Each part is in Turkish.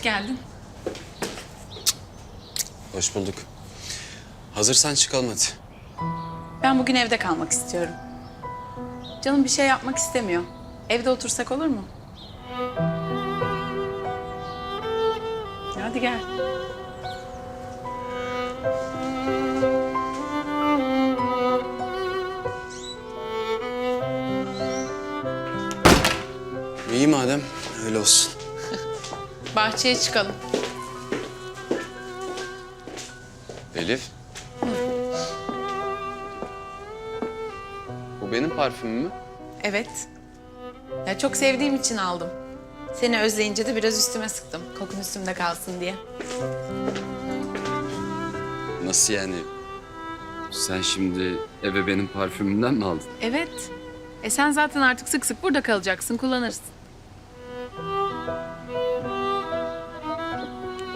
Hoş geldin. Hoş bulduk. Hazırsan çıkalım hadi. Ben bugün evde kalmak istiyorum. Canım bir şey yapmak istemiyor. Evde otursak olur mu? Hadi gel. İyi madem, öyle olsun. Bahçeye çıkalım. Elif. Bu benim parfümüm mü? Evet. Ya çok sevdiğim için aldım. Seni özleyince de biraz üstüme sıktım. Kokun üstümde kalsın diye. Nasıl yani? Sen şimdi eve benim parfümümden mi aldın? Evet. E sen zaten artık sık sık burada kalacaksın, kullanırsın.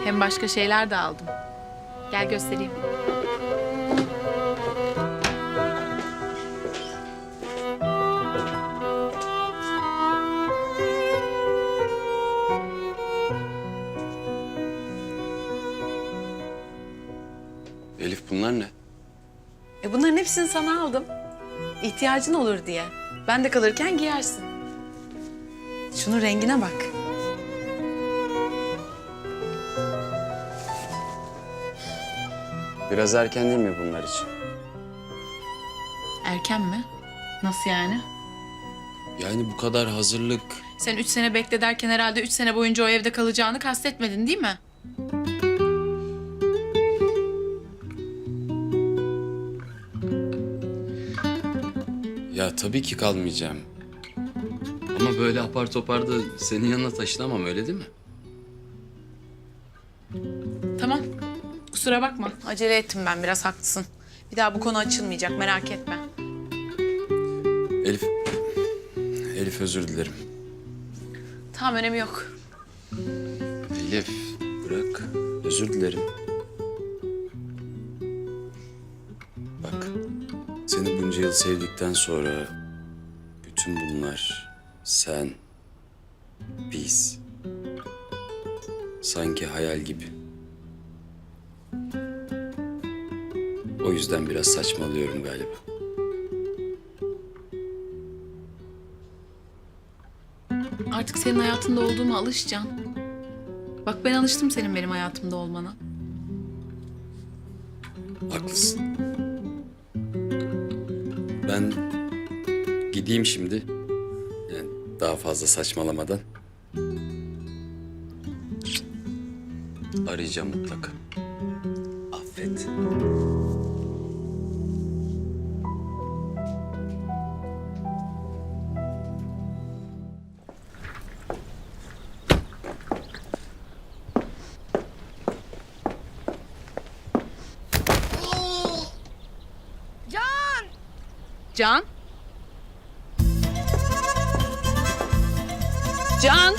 Hem başka şeyler de aldım. Gel göstereyim. Elif bunlar ne? E bunların hepsini sana aldım. İhtiyacın olur diye. Ben de kalırken giyersin. Şunun rengine bak. Biraz erken değil mi bunlar için? Erken mi? Nasıl yani? Yani bu kadar hazırlık. Sen üç sene bekle derken herhalde üç sene boyunca o evde kalacağını kastetmedin değil mi? Ya tabii ki kalmayacağım. Ama böyle apar topar da senin yanına taşınamam öyle değil mi? Kusura bakma. Acele ettim ben biraz haklısın. Bir daha bu konu açılmayacak merak etme. Elif, Elif özür dilerim. Tamam önemi yok. Elif bırak. Özür dilerim. Bak seni bunca yıl sevdikten sonra bütün bunlar sen, biz sanki hayal gibi. O yüzden biraz saçmalıyorum galiba. Artık senin hayatında olduğuma alışacaksın. Bak ben alıştım senin benim hayatımda olmana. Haklısın. Ben gideyim şimdi. Yani daha fazla saçmalamadan. Arayacağım mutlaka. Can? Can?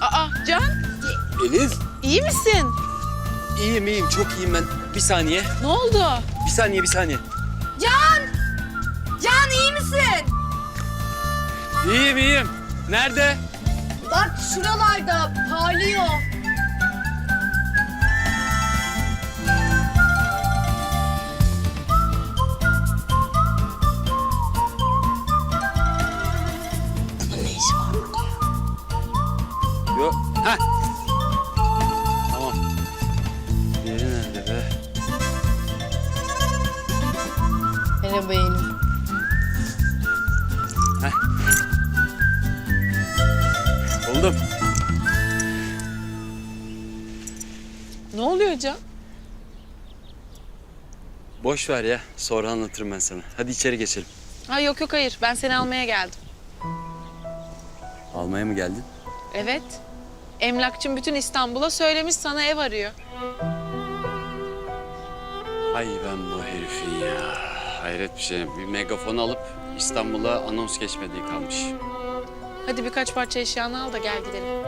Aa Can Elif. iyi misin? İyiyim iyiyim çok iyiyim ben. Bir saniye. Ne oldu? Bir saniye bir saniye. Can! Can iyi misin? İyiyim iyiyim. Nerede? Bak şuralarda parlıyor. Yok. Ha. Tamam. Diğeri nerede be? Merhaba Eylül. Buldum. Ne oluyor Can? Boş ver ya. Sonra anlatırım ben sana. Hadi içeri geçelim. Ha yok yok hayır ben seni almaya geldim. Almaya mı geldin? Evet. Emlakçım bütün İstanbul'a söylemiş sana ev arıyor. Ay ben bu herifin ya. Hayret bir şey. Bir megafon alıp İstanbul'a anons geçmediği kalmış. Hadi birkaç parça eşyanı al da gel gidelim.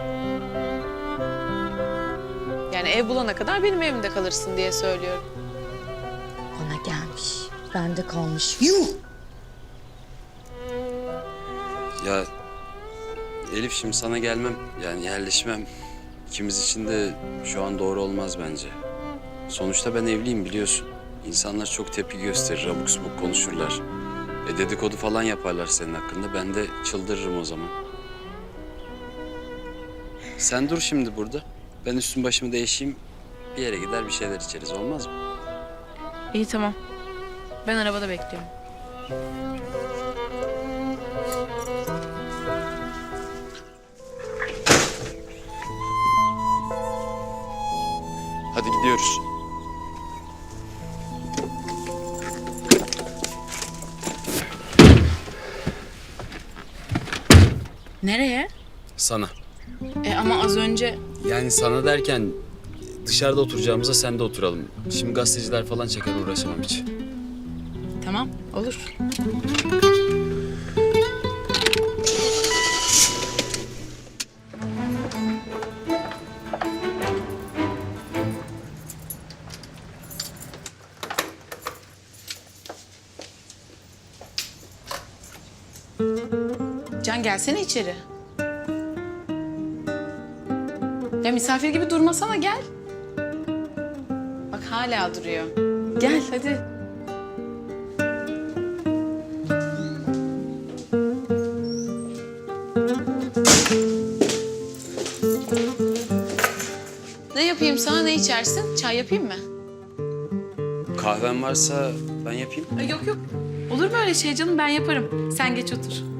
Yani ev bulana kadar benim evimde kalırsın diye söylüyorum. Bana gelmiş. Bende kalmış. Yuh! Ya Elif şimdi sana gelmem yani yerleşmem ikimiz için de şu an doğru olmaz bence. Sonuçta ben evliyim biliyorsun. İnsanlar çok tepki gösterir, abuk subuk konuşurlar. E dedikodu falan yaparlar senin hakkında. Ben de çıldırırım o zaman. Sen dur şimdi burada. Ben üstüm başımı değişeyim. Bir yere gider bir şeyler içeriz olmaz mı? İyi tamam. Ben arabada bekliyorum. Hadi gidiyoruz. Nereye? Sana. E ama az önce... Yani sana derken dışarıda oturacağımıza sen de oturalım. Şimdi gazeteciler falan çeker uğraşamam hiç. Tamam olur. Can gelsene içeri. Ya misafir gibi durmasana gel. Bak hala duruyor. Gel hadi. Ne yapayım sana ne içersin? Çay yapayım mı? Kahven varsa ben yapayım. Ay, yok yok. Olur mu öyle şey canım ben yaparım. Sen geç otur.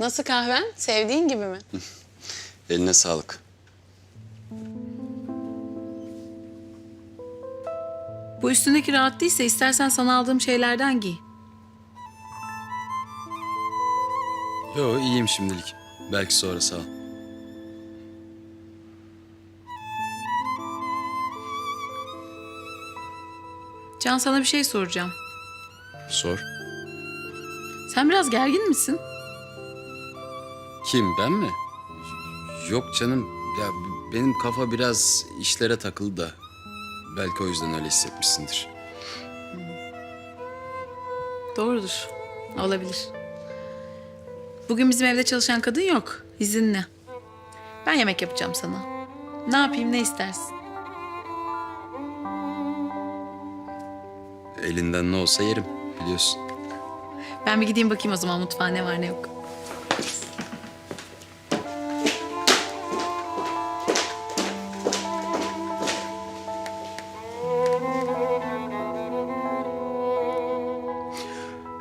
Nasıl kahven? Sevdiğin gibi mi? Eline sağlık. Bu üstündeki rahat değilse istersen sana aldığım şeylerden giy. Yo iyiyim şimdilik. Belki sonra sağ ol. Can sana bir şey soracağım. Sor. Sen biraz gergin misin? Kim ben mi? Yok canım. Ya benim kafa biraz işlere takıldı da. Belki o yüzden öyle hissetmişsindir. Doğrudur. Olabilir. Bugün bizim evde çalışan kadın yok. İzinli. Ben yemek yapacağım sana. Ne yapayım ne istersin? Elinden ne olsa yerim biliyorsun. Ben bir gideyim bakayım o zaman mutfağa ne var ne yok.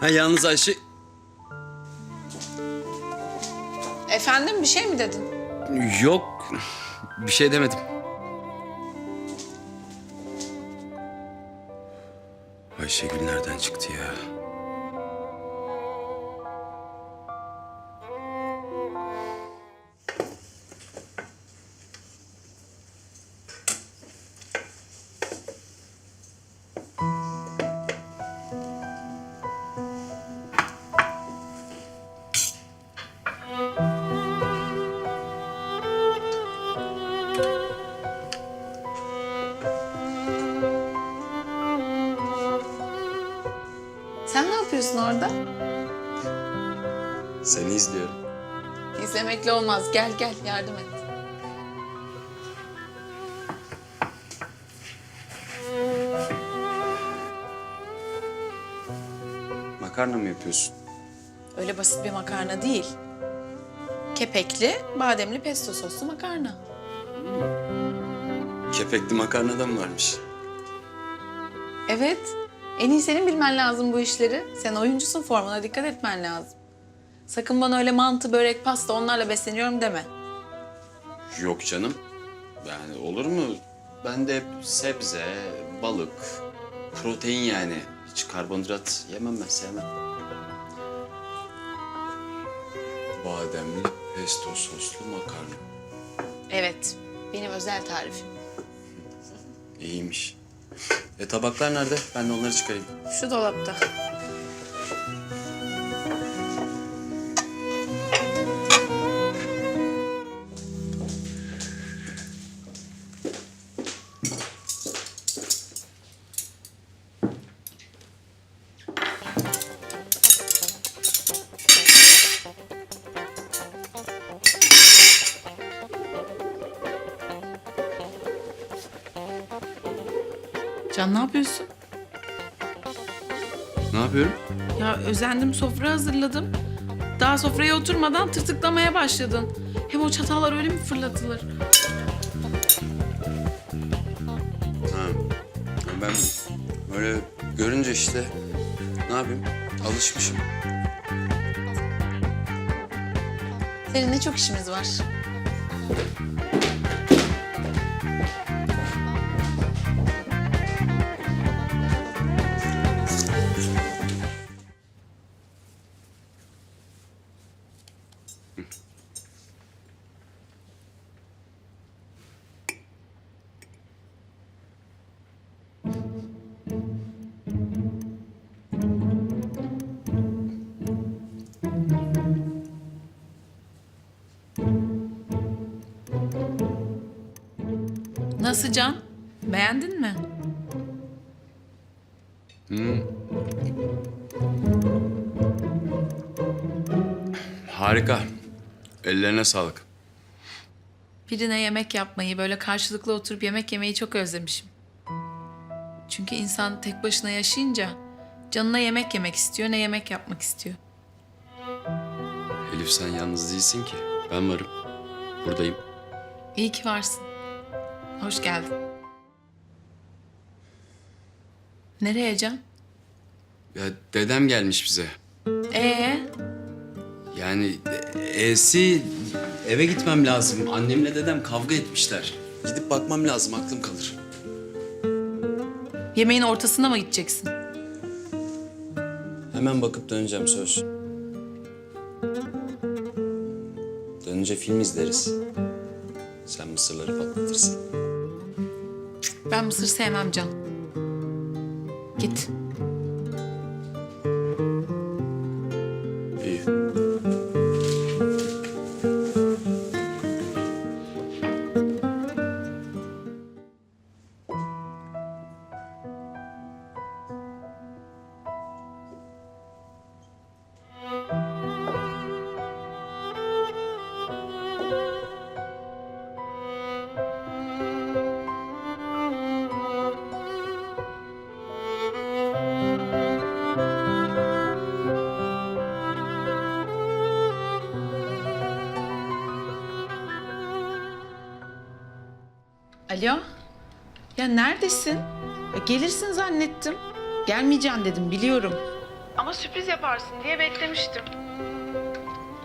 Ha yalnız Ayşe... Efendim bir şey mi dedin? Yok. Bir şey demedim. Ayşegül nereden çıktı ya? İzlemekle olmaz. Gel gel yardım et. Makarna mı yapıyorsun? Öyle basit bir makarna değil. Kepekli, bademli pesto soslu makarna. Kepekli makarnadan varmış. Evet. En iyi senin bilmen lazım bu işleri. Sen oyuncusun formuna dikkat etmen lazım. Sakın bana öyle mantı, börek, pasta onlarla besleniyorum deme. Yok canım. Yani olur mu? Ben de hep sebze, balık, protein yani. Hiç karbonhidrat yemem ben, sevmem. Bademli pesto soslu makarna. Evet. Benim özel tarifim. İyiymiş. E tabaklar nerede? Ben de onları çıkarayım. Şu dolapta. Ne yapıyorum? Ya özendim sofra hazırladım. Daha sofraya oturmadan tırtıklamaya başladın. Hem o çatallar öyle mi fırlatılır? Ha. Ben böyle görünce işte ne yapayım? Alışmışım. Seninle çok işimiz var. Nasıl Can? Beğendin mi? Harika. Ellerine sağlık. Birine yemek yapmayı, böyle karşılıklı oturup yemek yemeyi çok özlemişim. Çünkü insan tek başına yaşayınca canına yemek yemek istiyor, ne yemek yapmak istiyor. Elif sen yalnız değilsin ki. Ben varım. Buradayım. İyi ki varsın. Hoş geldin. Nereye Can? Ya dedem gelmiş bize. Ee, Yani e- E'si eve gitmem lazım. Annemle dedem kavga etmişler. Gidip bakmam lazım aklım kalır. yemeğin ortasına mı gideceksin? Hemen bakıp döneceğim söz. Dönünce film izleriz. Sen mısırları patlatırsın. Ben mısır sevmem Can. Git. Alo? Ya neredesin? Ya gelirsin zannettim. Gelmeyeceğim dedim biliyorum. Ama sürpriz yaparsın diye beklemiştim.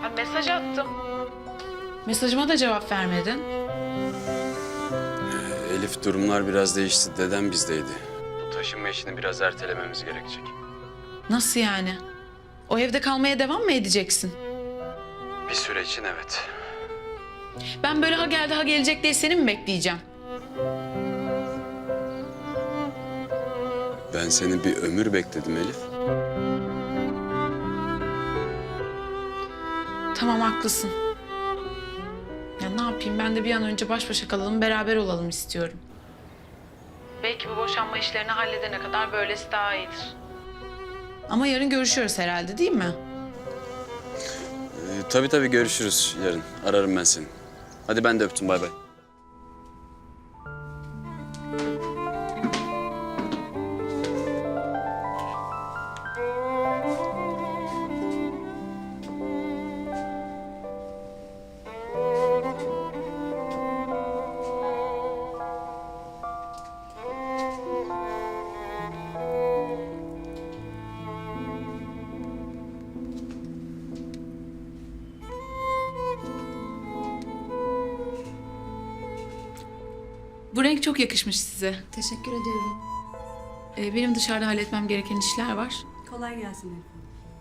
Ya mesaj attım. Mesajıma da cevap vermedin. Elif durumlar biraz değişti. Dedem bizdeydi. Bu taşınma işini biraz ertelememiz gerekecek. Nasıl yani? O evde kalmaya devam mı edeceksin? Bir süre için evet. Ben böyle ha geldi ha gelecek diye seni mi bekleyeceğim? Ben seni bir ömür bekledim Elif. Tamam haklısın. Ya ne yapayım ben de bir an önce baş başa kalalım beraber olalım istiyorum. Belki bu boşanma işlerini halledene kadar böylesi daha iyidir. Ama yarın görüşüyoruz herhalde değil mi? Ee, tabii tabii görüşürüz yarın. Ararım ben seni. Hadi ben de öptüm bay bay. Bu renk çok yakışmış size. Teşekkür ediyorum. Ee, benim dışarıda halletmem gereken işler var. Kolay gelsin Hanım.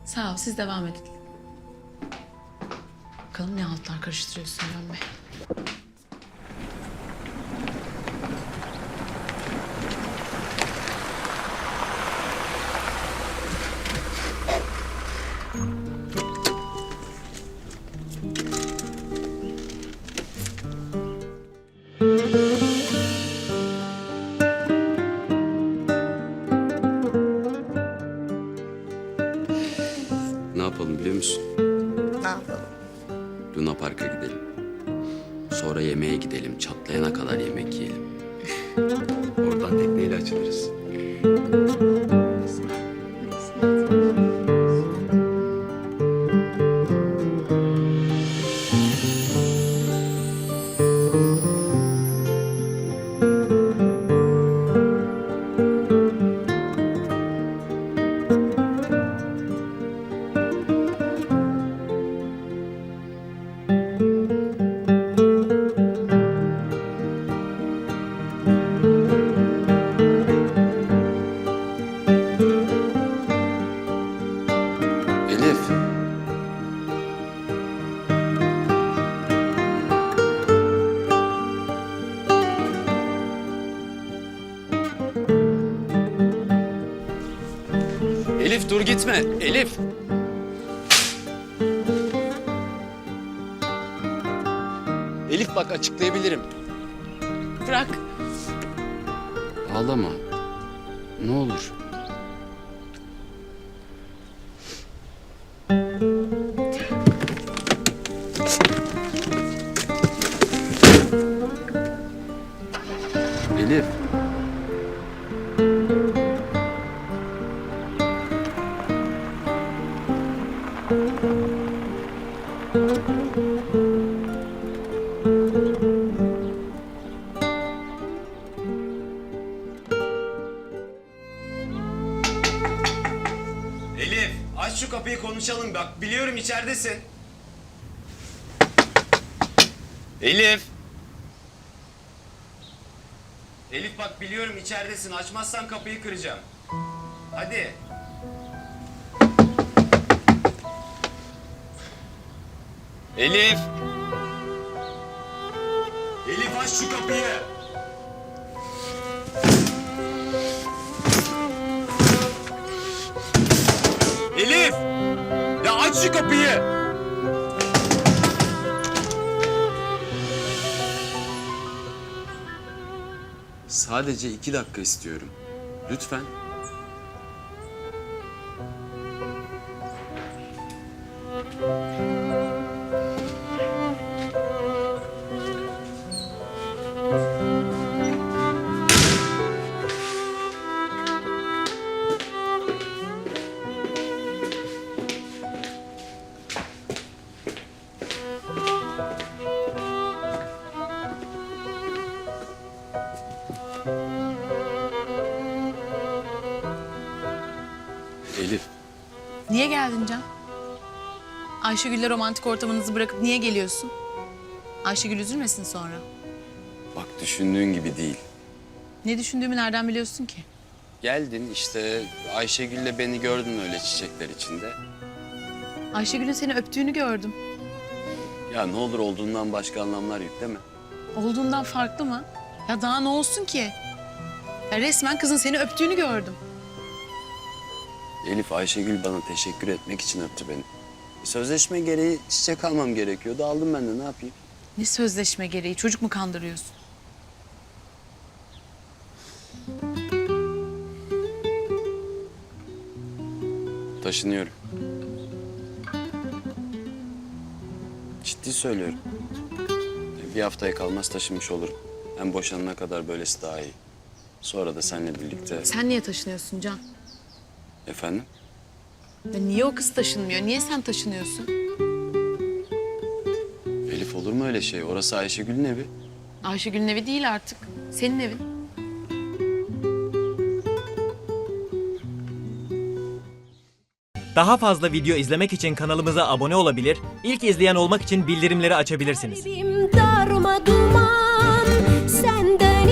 Sağ ol, siz devam edin. Bakalım ne altlar karıştırıyorsun Can Bey. Bırak. Ağlama. Ne olur. İçeridesin. Elif. Elif bak biliyorum içeridesin açmazsan kapıyı kıracağım. Hadi. Elif. Elif aç şu kapıyı. Aç şu kapıyı! Sadece iki dakika istiyorum. Lütfen. Ayşegül'le romantik ortamınızı bırakıp niye geliyorsun? Ayşegül üzülmesin sonra. bak düşündüğün gibi değil. Ne düşündüğümü nereden biliyorsun ki? Geldin işte Ayşegül'le beni gördün öyle çiçekler içinde. Ayşegül'ün seni öptüğünü gördüm. Ya ne olur olduğundan başka anlamlar yükleme. Olduğundan farklı mı? Ya daha ne olsun ki? Ya resmen kızın seni öptüğünü gördüm. Elif Ayşegül bana teşekkür etmek için öptü beni. Sözleşme gereği çiçek almam gerekiyordu. Aldım ben de ne yapayım? Ne sözleşme gereği? Çocuk mu kandırıyorsun? Taşınıyorum. Ciddi söylüyorum. Bir haftaya kalmaz taşınmış olurum. Hem boşanana kadar böylesi daha iyi. Sonra da seninle birlikte... Sen niye taşınıyorsun Can? Efendim? Ya niye o kız taşınmıyor? Niye sen taşınıyorsun? Elif olur mu öyle şey? Orası Ayşegül'ün evi. Ayşegül'ün evi değil artık. Senin evin. Daha fazla video izlemek için kanalımıza abone olabilir, ilk izleyen olmak için bildirimleri açabilirsiniz. Kalbim darma duman senden